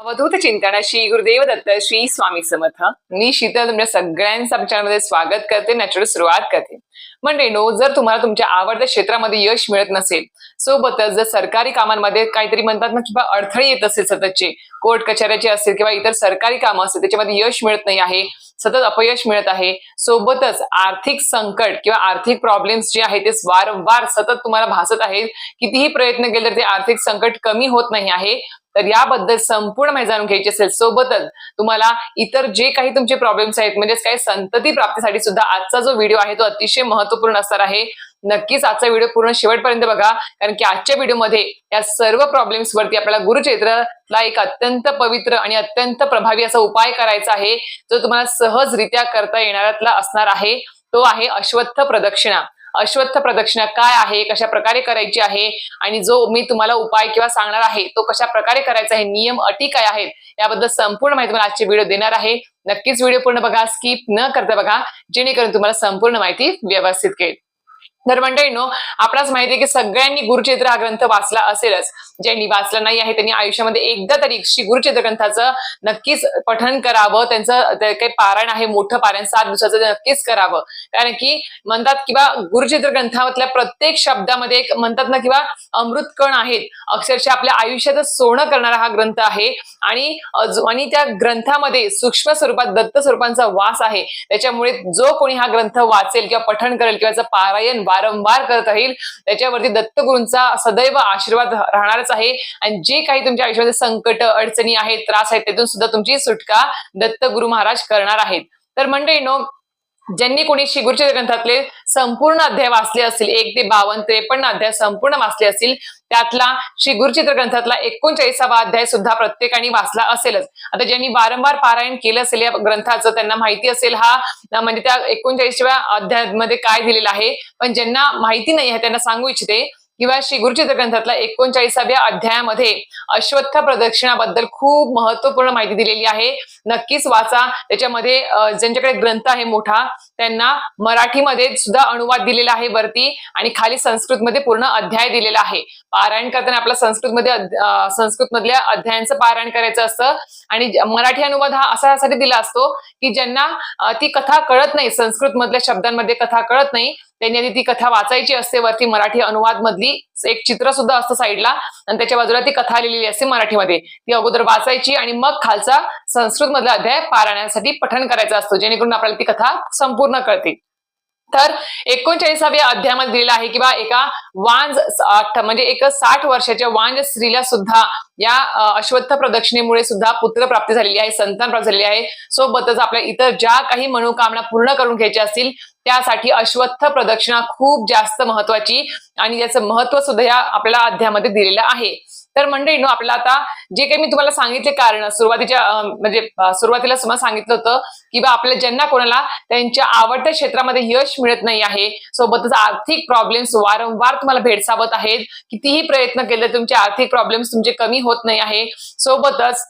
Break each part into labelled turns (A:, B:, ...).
A: अवधूत चिंतन श्री गुरुदेव दत्त श्री स्वामी समर्थ. मी शीतल तुमच्या सगळ्यांचं आमच्या स्वागत करते नॅचरल सुरुवात करते. म्हणजे नो जर तुम्हाला तुमच्या आवडत्या क्षेत्रामध्ये यश मिळत नसेल सोबतच जर सरकारी कामांमध्ये काहीतरी म्हणतात ना किंवा अडथळे येत असेल सततचे कोर्ट कचऱ्याचे असेल किंवा इतर सरकारी कामं असेल त्याच्यामध्ये यश मिळत नाही आहे सतत अपयश मिळत आहे सोबतच आर्थिक संकट किंवा आर्थिक प्रॉब्लेम्स जे आहेत ते वारंवार सतत तुम्हाला भासत आहेत. कितीही प्रयत्न केले तर ते आर्थिक संकट कमी होत नाही आहे. तर याबद्दल संपूर्ण माहिती जाणून घ्यायची असेल. सोबतच तुम्हाला इतर जे काही तुमचे प्रॉब्लेम्स आहेत म्हणजेच काही संतती प्राप्तीसाठी सुद्धा आजचा जो व्हिडिओ आहे तो अतिशय महत्त्वपूर्ण असणार आहे. नक्कीच आजचा व्हिडिओ पूर्ण शेवटपर्यंत बघा कारण की आजच्या व्हिडिओमध्ये या सर्व प्रॉब्लेम्स वरती आपल्याला गुरुचैत्रला एक अत्यंत पवित्र आणि अत्यंत प्रभावी असा उपाय करायचा आहे जो तुम्हाला सहजरित्या करता येणाऱ्यातला असणार आहे. तो आहे अश्वत्थ प्रदक्षिणा. अश्वत्थ प्रदक्षिणा काय आहे कशा प्रकारे करायची आहे आणि जो मी तुम्हाला उपाय किंवा सांगणार आहे तो कशा प्रकारे करायचा आहे नियम अटी काय आहेत याबद्दल संपूर्ण माहिती मला आजचे व्हिडिओ देणार आहे. नक्कीच व्हिडिओ पूर्ण बघा स्किप न करता बघा जेणेकरून तुम्हाला संपूर्ण माहिती व्यवस्थित कळेल. तर मंडळीनो आपणास माहिती आहे की सगळ्यांनी गुरुचरित्र हा ग्रंथ वाचला असेलच ज्यांनी वाचलं नाही आहे त्यांनी आयुष्यामध्ये एकदा तरी श्री गुरुचरित्र ग्रंथाचं नक्कीच पठन करावं त्यांचं ते काही पारायण आहे मोठं पारायण सात दिवसाचं नक्कीच करावं. कारण की म्हणतात किंवा गुरुचरित्र ग्रंथामधल्या प्रत्येक शब्दामध्ये एक म्हणतात ना किंवा अमृत कण आहेत. अक्षरशः आपल्या आयुष्याचं सोनं करणारा हा ग्रंथ आहे आणि अजून- आणि त्या ग्रंथामध्ये सूक्ष्म स्वरूपात दत्त स्वरूपांचा वास आहे. त्याच्यामुळे जो कोणी हा ग्रंथ वाचेल किंवा पठण करेल किंवा पारायण वारंवार करत राहील त्याच्यावरती दत्तगुरूंचा सदैव आशीर्वाद राहणारच आहे. आणि जे काही तुमच्या आयुष्यामध्ये संकट अडचणी आहेत त्रास आहेत त्यातून सुद्धा तुमची सुटका दत्त गुरु महाराज करणार आहेत. तर मंडळीनो ज्यांनी कोणी श्री ग्रंथातले संपूर्ण अध्याय वाचले असतील एक ते बावन्न त्रेपन्न अध्याय संपूर्ण वाचले असतील त्यातला शिगुरचित्र ग्रंथातला एकोणचाळीसावा अध्याय सुद्धा प्रत्येकाने वाचला असेलच. आता ज्यांनी वारंवार पारायण केलं असेल या ग्रंथाचं त्यांना माहिती असेल हा म्हणजे त्या एकोणचाळीसव्या अध्यायामध्ये काय दिलेलं आहे. पण ज्यांना माहिती नाही आहे त्यांना सांगू इच्छिते किंवा श्री गुरुचित्र ग्रंथातल्या एकोणचाळीसाव्या अध्यायामध्ये अश्वत्थ प्रदक्षिणाबद्दल खूप महत्त्वपूर्ण माहिती दिलेली आहे. नक्कीच वाचा. त्याच्यामध्ये ज्यांच्याकडे ग्रंथ आहे मोठा त्यांना मराठीमध्ये सुद्धा अनुवाद दिलेला आहे वरती आणि खाली संस्कृतमध्ये पूर्ण अध्याय दिलेला आहे. पारायण करताना आपला संस्कृतमध्ये संस्कृत मधल्या अध्यायांचं पारायण करायचं असतं आणि मराठी अनुवाद हा असासाठी दिला असतो की ज्यांना ती कथा कळत नाही संस्कृत मधल्या शब्दांमध्ये कथा कळत नाही त्यांनी आधी ती कथा वाचायची असते वरती मराठी अनुवाद मधली एक चित्र सुद्धा असतं साईडला. आणि त्याच्या बाजूला ती कथा लिहिलेली असते मराठीमध्ये. ती अगोदर वाचायची आणि मग खालचा संस्कृत मधला अध्याय पारायणासाठी पठण करायचा असतो जेणेकरून आपल्याला ती कथा संपूर्ण कळते. तर एकोणचाळीसाव्या अध्यायामध्ये दिलेला आहे किंवा एका वांज म्हणजे एक साठ वर्षाच्या वांज स्त्रीला सुद्धा या अश्वत्थ प्रदक्षिणेमुळे सुद्धा पुत्र प्राप्ती झालेली आहे संतान प्राप्त झालेली आहे. सोबतच आपल्या इतर ज्या काही मनोकामना पूर्ण करून घ्यायच्या असतील त्यासाठी अश्वत्थ प्रदक्षिणा खूप जास्त महत्वाची आणि याचं महत्त्व सुद्धा या आपल्याला अध्यायामध्ये दिलेलं आहे. तर मंडळीनो आपल्याला आता जे काही मी तुम्हाला सांगितले कारण सुरुवातीच्या म्हणजे सुरुवातीला तुम्हाला सांगितलं होतं की बा आपल्या ज्यांना कोणाला त्यांच्या आवडत्या क्षेत्रामध्ये यश मिळत नाही आहे सोबतच आर्थिक प्रॉब्लेम्स वारंवार तुम्हाला भेडसावत आहेत कितीही प्रयत्न केले तुमचे आर्थिक प्रॉब्लेम्स तुमचे कमी होत नाही आहे सोबतच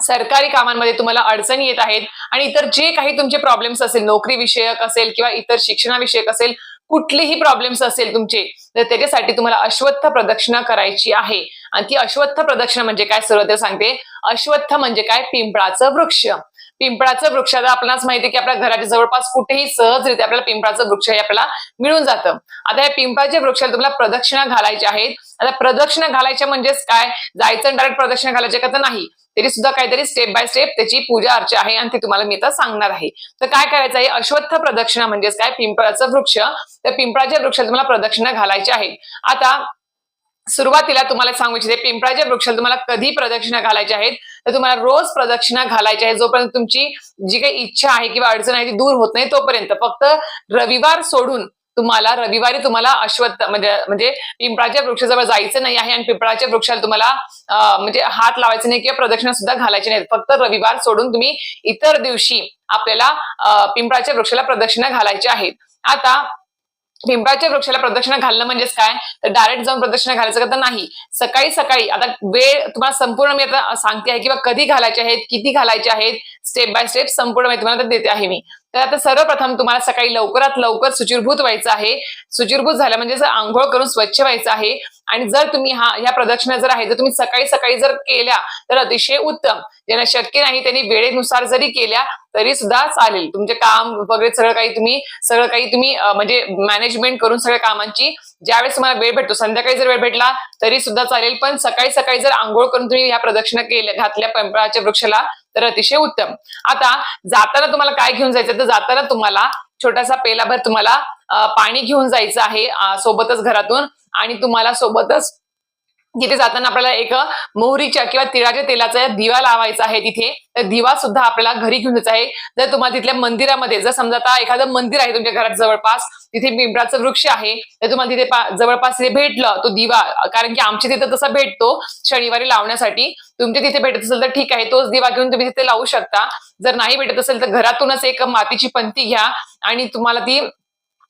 A: सरकारी कामांमध्ये तुम्हाला अडचणी येत आहेत आणि इतर जे काही तुमचे प्रॉब्लेम्स असेल नोकरी विषयक असेल किंवा इतर शिक्षणाविषयक असेल कुठलेही प्रॉब्लेम्स असेल तुमचे तर त्याच्यासाठी तुम्हाला अश्वत्थ प्रदक्षिणा करायची आहे. आणि ती अश्वत्थ प्रदक्षिणा म्हणजे काय? सुरुवातीला सांगते. अश्वत्थ म्हणजे काय? पिंपळाचं वृक्ष. पिंपळाचं वृक्ष. आता आपल्यालाच माहिती की आपल्या घराच्या जवळपास कुठेही सहजरित्या आपल्याला पिंपळाचं वृक्ष हे आपल्याला मिळून जातं. आता या पिंपळाच्या वृक्षाला तुम्हाला प्रदक्षिणा घालायच्या आहेत. आता प्रदक्षिणा घालायच्या म्हणजेच काय? जायचं डायरेक्ट प्रदक्षिणा घालायचे का तर नाही. तरी सुद्धा काहीतरी स्टेप बाय स्टेप त्याची पूजा अर्चा आहे आणि ती तुम्हाला मी आता सांगणार आहे. तर काय करायचं आहे? अश्वत्थ प्रदक्षिणा म्हणजेच काय? पिंपळाचं वृक्ष. तर पिंपळाच्या वृक्षाला तुम्हाला प्रदक्षिणा घालायची आहे. आता सुरुवातीला तुम्हाला सांगू इच्छिते पिंपळाच्या वृक्षाला तुम्हाला कधी प्रदक्षिणा घालायच्या आहेत तर तुम्हाला रोज प्रदक्षिणा घालायच्या आहे जोपर्यंत तुमची जी काही इच्छा आहे किंवा अडचण आहे ती दूर होत नाही तोपर्यंत. फक्त रविवार सोडून तुम्हाला रविवारी तुम्हाला अश्वत्थ म्हणजे म्हणजे पिंपळाच्या वृक्षाजवळ जायचं नाही आहे आणि पिंपळाच्या वृक्षाला तुम्हाला म्हणजे हात लावायचे नाही किंवा प्रदक्षिणा सुद्धा घालायची नाही. फक्त रविवार सोडून तुम्ही इतर दिवशी आपल्याला पिंपळाच्या वृक्षाला प्रदक्षिणा घालायची आहेत. आता लिंबाच्या वृक्षाला प्रदक्षिणा घालणं म्हणजेच काय? तर डायरेक्ट जाऊन प्रदक्षिणा घालायचं का? तर नाही. सकाळी सकाळी आता वेळ तुम्हाला संपूर्ण मी आता सांगते आहे किंवा कधी घालायचे आहेत किती घालायचे आहेत स्टेप बाय स्टेप संपूर्ण मी तुम्हाला देते आहे मी. तर आता सर्वप्रथम तुम्हाला सकाळी लवकरात लवकर सुचिरभूत व्हायचं आहे. सुचिरभूत झालं म्हणजे जर आंघोळ करून स्वच्छ व्हायचं आहे आणि जर तुम्ही हा ह्या प्रदक्षिणा जर आहे जर तुम्ही सकाळी सकाळी जर केल्या तर अतिशय उत्तम. ज्यांना शक्य नाही त्यांनी वेळेनुसार जरी केल्या तरी सुद्धा चालेल. तुमचे काम वगैरे सगळं काही तुम्ही सगळं काही तुम्ही म्हणजे मॅनेजमेंट करून सगळ्या कामांची ज्यावेळेस तुम्हाला वेळ भेटतो संध्याकाळी जर वेळ भेटला तरी सुद्धा चालेल. पण सकाळी सकाळी जर आंघोळ करून तुम्ही ह्या प्रदक्षिणा केल्या घातल्या पिंपळाच्या वृक्षाला तर अतिशय उत्तम. आता जाताना तुम्हाला काय घेऊन जायचं? तर जाताना तुम्हाला छोटासा पेलाभर तुम्हाला पाणी घेऊन जायचं आहे सोबतच घरातून. आणि तुम्हाला सोबतच जिथे जाताना आपल्याला एक मोहरीच्या किंवा तिळाच्या तेलाचा दिवा लावायचा आहे तिथे. तर दिवा सुद्धा आपल्याला घरी घेऊन जायचा आहे. जर तुम्हाला तिथल्या मंदिरामध्ये जर समजा आता एखादं मंदिर आहे तुमच्या घरात जवळपास तिथे पिंपळाचं वृक्ष आहे तर तुम्हाला तिथे जवळपास तिथे भेटलं तो दिवा. कारण की आमच्या तिथे तसा भेटतो शनिवारी लावण्यासाठी. तुमच्या तिथे भेटत असेल तर ठीक आहे तोच दिवा घेऊन तुम्ही तिथे लावू शकता. जर नाही भेटत असेल तर घरातूनच एक मातीची पंती घ्या आणि तुम्हाला ती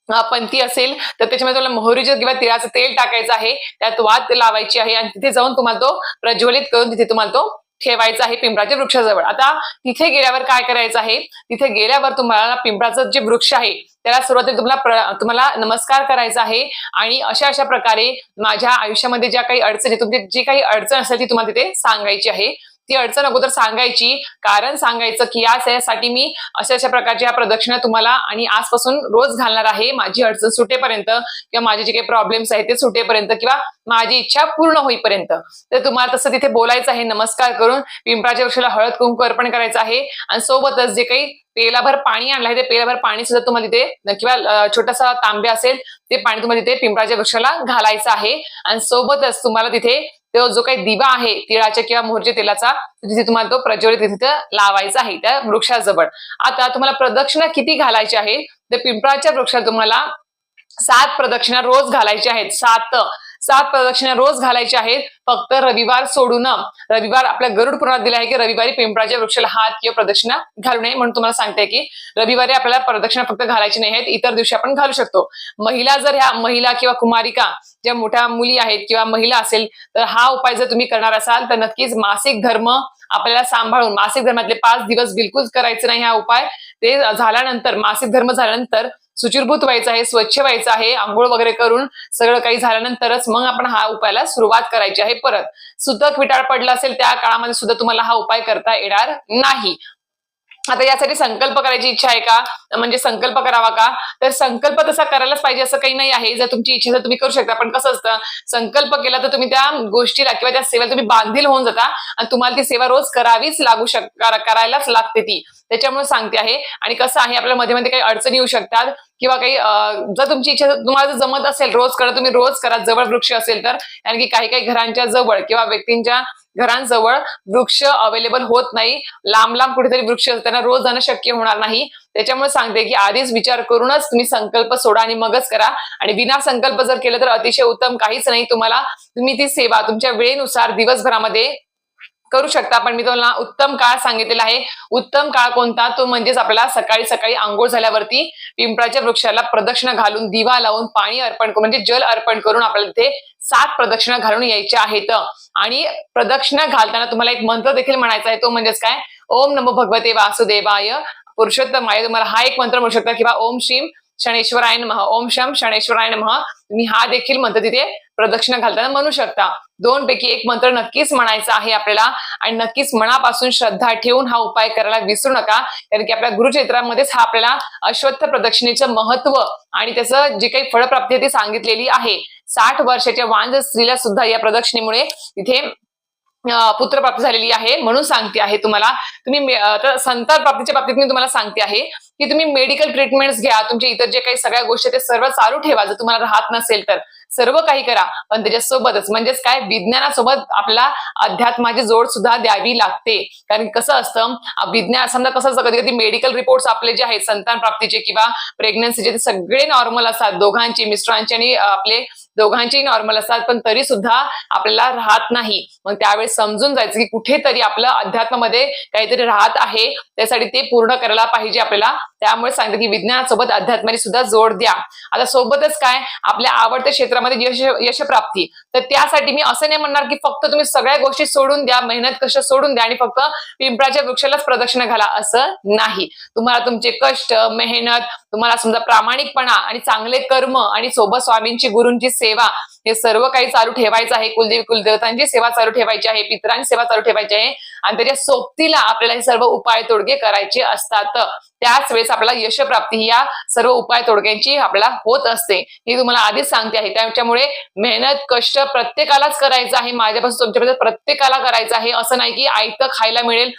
A: पंथी असेल तर त्याच्यामध्ये तुम्हाला मोहरीचं किंवा तिळाचं तेल टाकायचं आहे त्यात वात लावायची आहे आणि तिथे जाऊन तुम्हाला तो प्रज्वलित करून तिथे तुम्हाला तो ठेवायचा आहे पिंपळाच्या वृक्षाजवळ. आता तिथे गेल्यावर काय करायचं आहे? तिथे गेल्यावर तुम्हाला पिंपळाचं जे वृक्ष आहे त्याला सुरुवातीला तुम्हाला तुम्हाला नमस्कार करायचा आहे आणि अशा अशा प्रकारे माझ्या आयुष्यामध्ये ज्या काही अडचणी तुमची जी काही अडचण असेल ती तुम्हाला तिथे सांगायची आहे. ती अडचण अगोदर सांगायची. कारण सांगायचं की यासाठी मी अशा अशा प्रकारच्या प्रदक्षिणा तुम्हाला आणि आजपासून रोज घालणार आहे. माझी अडचण सुटेपर्यंत किंवा माझे जे काही प्रॉब्लेम्स आहेत ते सुटेपर्यंत किंवा माझी इच्छा पूर्ण होईपर्यंत. तर तुम्हाला तसं तिथे बोलायचं आहे नमस्कार करून पिंपळाच्या वृक्षाला हळद कुंकू अर्पण करायचं आहे. आणि सोबतच जे काही पेलाभर पाणी आणलं आहे ते पेलाभर पाणी सुद्धा तुम्हाला तिथे किंवा छोटासा तांबे असेल ते पाणी तुम्हाला तिथे पिंपळाच्या वृक्षाला घालायचं आहे. आणि सोबतच तुम्हाला तिथे तो जो काही दिवा आहे तिळाच्या किंवा मोहरच्या तेलाचा तिथे तुम्हाला तो प्रज्वलित तिथं लावायचा आहे त्या वृक्षाजवळ. आता तुम्हाला प्रदक्षिणा किती घालायची आहे? तर पिंपळाच्या वृक्षाला तुम्हाला सात प्रदक्षिणा रोज घालायची आहेत. सात. सात प्रदक्षिणा रोज घालायच्या आहेत. फक्त रविवार सोडून रविवार आपल्या गरुड पुराणात दिला आहे की रविवारी पिंपळाच्या वृक्षाला हात किंवा प्रदक्षिणा घालू नये म्हणून तुम्हाला सांगते की रविवारी आपल्याला प्रदक्षिणा फक्त घालायची नाही आहेत इतर दिवशी आपण घालू शकतो. महिला जर ह्या महिला किंवा कुमारिका ज्या मोठ्या मुली आहेत किंवा महिला असेल तर हा उपाय जर तुम्ही करणार असाल तर नक्कीच मासिक धर्म आपल्याला सांभाळून मासिक धर्मातले पाच दिवस बिलकुल करायचे नाही हा उपाय. ते झाल्यानंतर मासिक धर्म झाल्यानंतर सुचिरभूत व्हायचं आहे स्वच्छ व्हायचं आहे आंघोळ वगैरे करून सगळं काही झाल्यानंतरच मग आपण हा उपायाला सुरुवात करायची आहे परत. सुद्धा विटाळ पडला असेल त्या काळामध्ये सुद्धा तुम्हाला हा उपाय करता येणार नाही. आता यासाठी संकल्प करायची इच्छा आहे का? म्हणजे संकल्प करावा का? तर संकल्प तसा करायलाच पाहिजे असं काही नाही आहे. जर तुमची इच्छा तर तुम्ही करू शकता. पण कसं असतं संकल्प केला तर तुम्ही त्या गोष्टीला किंवा त्या सेवेला तुम्ही बांधील होऊन जाता आणि तुम्हाला ती सेवा रोज करावीच लागू शक करायलाच लागते ती. त्याच्यामुळे सांगते आहे. आणि कसं आहे आपल्या मध्ये मध्ये काही अडचणी येऊ शकतात किंवा काही जर तुमची इच्छा तुम्हाला जर जमत असेल रोज करा तुम्ही रोज करा जवळ वृक्ष असेल तर कारण की काही काही घरांच्या जवळ किंवा व्यक्तींच्या घरांजवळ वृक्ष अवेलेबल होत नाही. लांब लांब कुठेतरी वृक्ष त्यांना रोज जाणं शक्य होणार नाही. त्याच्यामुळे सांगते की आधीच विचार करूनच तुम्ही संकल्प सोडा आणि मगच करा. आणि विना संकल्प जर केलं तर अतिशय उत्तम काहीच नाही तुम्हाला. तुम्ही ती सेवा तुमच्या वेळेनुसार दिवसभरामध्ये करू शकता. पण मी तुम्हाला उत्तम काळ सांगितलेला आहे. उत्तम काळ कोणता? तो म्हणजेच आपल्याला सकाळी सकाळी आंघोळ झाल्यावरती पिंपळाच्या वृक्षाला प्रदक्षिणा घालून दिवा लावून पाणी अर्पण करून म्हणजे जल अर्पण करून आपल्याला तिथे सात प्रदक्षिणा घालून यायच्या आहेत. आणि प्रदक्षिणा घालताना तुम्हाला एक मंत्र देखील म्हणायचा आहे तो म्हणजेच काय? ओम नमो भगवते वासुदेवाय. पुरुषोत्तम आहे तुम्हाला हा एक मंत्र म्हणू शकता किंवा ओम श्रीम शनेश्वराय नमः. ओम शम शनेश्वराय नमः. तुम्ही हा देखील मंत्र तिथे प्रदक्षिणा घालताना म्हणू शकता. दोन पैकी एक मंत्र नक्कीच म्हणायचा आहे आपल्याला. आणि नक्कीच मनापासून श्रद्धा ठेवून हा उपाय करायला विसरू नका. कारण की आपल्या गुरुक्षेत्रामध्येच हा आपल्याला अश्वत्थ प्रदक्षिणेचं महत्त्व आणि त्याचं जी काही फळप्राप्ती आहे ती सांगितलेली आहे. साठ वर्षाच्या वांज स्त्रीला सुद्धा या प्रदक्षिणेमुळे तिथे पुत्र प्राप्त झालेली आहे म्हणून सांगते आहे तुम्हाला. तुम्ही तर संतान प्राप्तीच्या बाबतीत मी तुम्हाला सांगते आहे की तुम्ही मेडिकल ट्रीटमेंट्स घ्या. तुमचे इतर जे काही सगळ्या गोष्टी ते सर्व चालू ठेवा. जर तुम्हाला राहत नसेल तर. सर्व काही करा. पण त्याच्यासोबतच म्हणजेच काय? विज्ञानासोबत आपल्याला अध्यात्माची जोड सुद्धा द्यावी लागते. कारण कसं असतं विज्ञान समजा कसं असतं कधी कधी मेडिकल रिपोर्ट्स आपले जे आहेत संतान प्राप्तीचे किंवा प्रेग्नन्सीचे ते सगळे नॉर्मल असतात. दोघांची मिस्टरांचे आणि आपले दोघांचेही नॉर्मल असतात. पण तरी सुद्धा आपल्याला राहत नाही. मग त्यावेळेस समजून जायचं की कुठेतरी आपलं अध्यात्मामध्ये काहीतरी राहत आहे. त्यासाठी ते पूर्ण करायला पाहिजे आपल्याला. त्यामुळे सांगते की विज्ञानासोबत अध्यात्माने सुद्धा जोड द्या. आता सोबतच काय? आपल्या आवडत्या क्षेत्रामध्ये यश यशप्राप्ती. तर त्यासाठी मी असं नाही म्हणणार की फक्त तुम्ही सगळ्या गोष्टी सोडून द्या मेहनत कष्ट सोडून द्या आणि फक्त पिंपळाच्या वृक्षालाच प्रदक्षिणा घाला असं नाही. तुम्हाला तुमचे कष्ट मेहनत तुम्हाला समजा प्रामाणिकपणा आणि चांगले कर्म आणि सोबत स्वामींची गुरूंची सेवा हे सर्व काही चालू ठेवायचं आहे. कुलदेवी कुलदेवतांची सेवा चालू ठेवायची आहे. पितरांची सेवा चालू ठेवायची आहे. आणि त्याच्या सोबतीला आपल्याला हे सर्व उपाय तोडगे करायचे असतात. त्याच वेळेस आपल्याला यशप्राप्ती ही या सर्व उपाय तोडग्यांची आपल्याला होत असते. ही तुम्हाला आधीच सांगते आहे. त्याच्यामुळे मेहनत कष्ट प्रत्येकालाच करायचं आहे. माझ्यापासून तुमच्यापासून प्रत्येकाला करायचं आहे. असं नाही की आयतं खायला मिळेल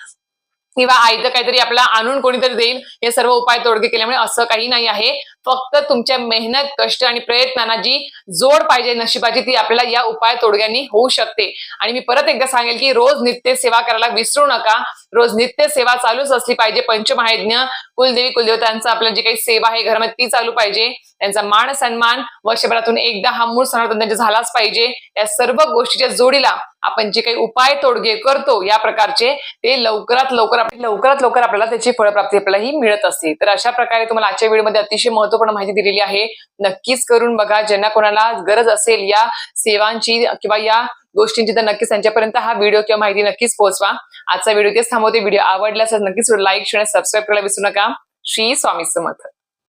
A: किंवा आयतं काहीतरी आपल्याला आणून कोणीतरी देईल. हे सर्व उपाय तोडगे केल्यामुळे असं काही नाही आहे. फक्त तुमच्या मेहनत कष्ट आणि प्रयत्नांना जी जोड पाहिजे नशिबाची ती आपल्याला या उपाय तोडग्यांनी होऊ शकते. आणि मी परत एकदा सांगेल की रोज नित्य सेवा करायला विसरू नका. रोज नित्य सेवा चालूच असली पाहिजे. पंचमहायज्ञ कुलदेवी कुलदेवतांचा आपल्या जी काही सेवा आहे घरामध्ये ती चालू पाहिजे. त्यांचा मान सन्मान वर्षभरातून एकदा हा मूळ सनातन झालाच पाहिजे. या सर्व गोष्टीच्या जोडीला आपण जे काही उपाय तोडगे करतो या प्रकारचे ते लवकरात लवकर लवकरात लवकर आपल्याला त्याची फळप्राप्ती आपल्याला ही मिळत असते. तर अशा प्रकारे तुम्हाला आजच्या व्हिडिओमध्ये अतिशय महत्त्वपूर्ण माहिती दिलेली आहे. नक्कीच करून बघा ज्यांना कोणाला गरज असेल या सेवांची किंवा या गोष्टींची तर नक्कीच त्यांच्यापर्यंत हा व्हिडिओ किंवा माहिती नक्कीच पोहोचवा. आजचा व्हिडिओ तेच थांबवते. व्हिडिओ आवडल्यास नक्कीच लाईक शेअर सबस्क्राईब करायला विसरू नका. श्री स्वामी समर्थ.